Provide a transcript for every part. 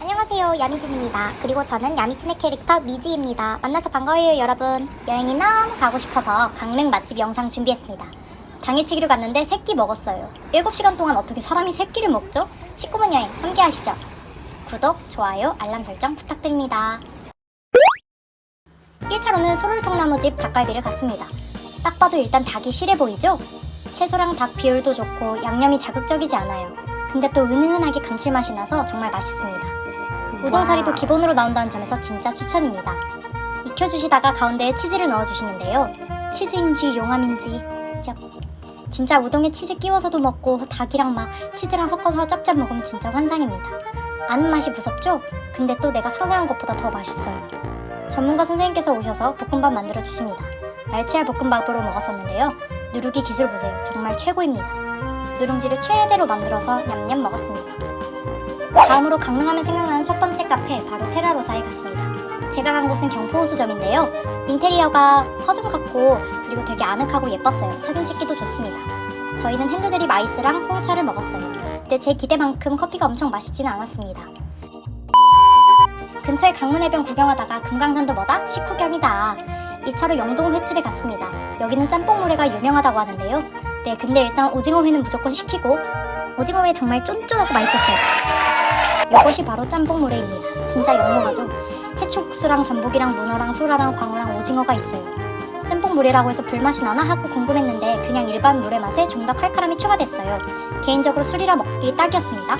안녕하세요. 야미진입니다. 그리고 저는 야미진의 캐릭터 미지입니다. 만나서 반가워요 여러분. 여행이 너무 가고 싶어서 강릉 맛집 영상 준비했습니다. 당일치기로 갔는데 새끼 먹었어요. 7시간 동안 어떻게 사람이 새끼를 먹죠? 19분 여행 함께 하시죠. 구독, 좋아요, 알람 설정 부탁드립니다. 1차로는 소를통나무집 닭갈비를 갔습니다. 딱 봐도 일단 닭이 실해 보이죠? 채소랑 닭 비율도 좋고 양념이 자극적이지 않아요 근데 또 은은하게 감칠맛이 나서 정말 맛있습니다 우동사리도 기본으로 나온다는 점에서 진짜 추천입니다. 익혀주시다가 가운데에 치즈를 넣어주시는데요. 치즈인지 용암인지 짭. 진짜 우동에 치즈 끼워서도 먹고 닭이랑 막 치즈랑 섞어서 짭짭 먹으면 진짜 환상입니다. 아는 맛이 무섭죠? 근데 또 내가 상상한 것보다 더 맛있어요. 전문가 선생님께서 오셔서 볶음밥 만들어 주십니다. 날치알 볶음밥으로 먹었었는데요. 누르기 기술 보세요. 정말 최고입니다. 누룽지를 최대로 만들어서 냠냠 먹었습니다. 다음으로 강릉하면 생각나는 첫 번째 카페 바로 테라로사에 갔습니다. 제가 간 곳은 경포호수점인데요. 인테리어가 서점 같고 그리고 되게 아늑하고 예뻤어요. 사진 찍기도 좋습니다. 저희는 핸드드립 아이스랑 홍차를 먹었어요. 근데 제 기대만큼 커피가 엄청 맛있지는 않았습니다. 근처에 강문해변 구경하다가 금강산도 뭐다? 식후경이다. 2차로 영동 횟집에 갔습니다. 여기는 짬뽕노래가 유명하다고 하는데요. 네, 근데 일단 오징어 회는 무조건 시키고 오징어 회 정말 쫀쫀하고 맛있었어요. 이것이 바로 짬뽕노래입니다. 진짜 영롱하죠? 해초국수랑 전복이랑 문어랑 소라랑 광어랑 오징어가 있어요. 짬뽕 물회라고 해서 불맛이 나나 하고 궁금했는데 그냥 일반 물회 맛에 좀 더 칼칼함이 추가됐어요. 개인적으로 술이라 먹기 딱이었습니다.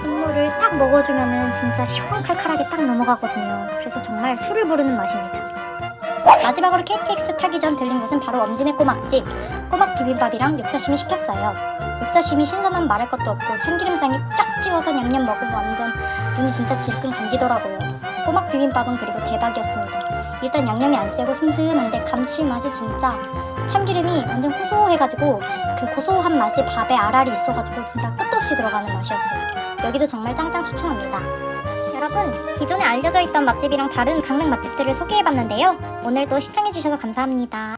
국물을 딱 먹어주면은 진짜 시원칼칼하게 딱 넘어가거든요. 그래서 정말 술을 부르는 맛입니다. 마지막으로 KTX 타기 전 들린 곳은 바로 엄진의 꼬막집. 꼬막 비빔밥이랑 육사심이 시켰어요. 육사심이 신선한 말할 것도 없고 참기름장에 쫙 찍어서 냠냠 먹으면 완전 눈이 진짜 질끈 감기더라고요. 꼬막 비빔밥은 그리고 대박이었습니다. 일단 양념이 안 세고 슴슴한데 감칠맛이 진짜 참기름이 완전 고소해가지고 그 고소한 맛이 밥에 알알이 있어가지고 진짜 끝도 없이 들어가는 맛이었어요. 여기도 정말 짱짱 추천합니다. 여러분, 기존에 알려져 있던 맛집이랑 다른 강릉 맛집들을 소개해봤는데요. 오늘도 시청해주셔서 감사합니다.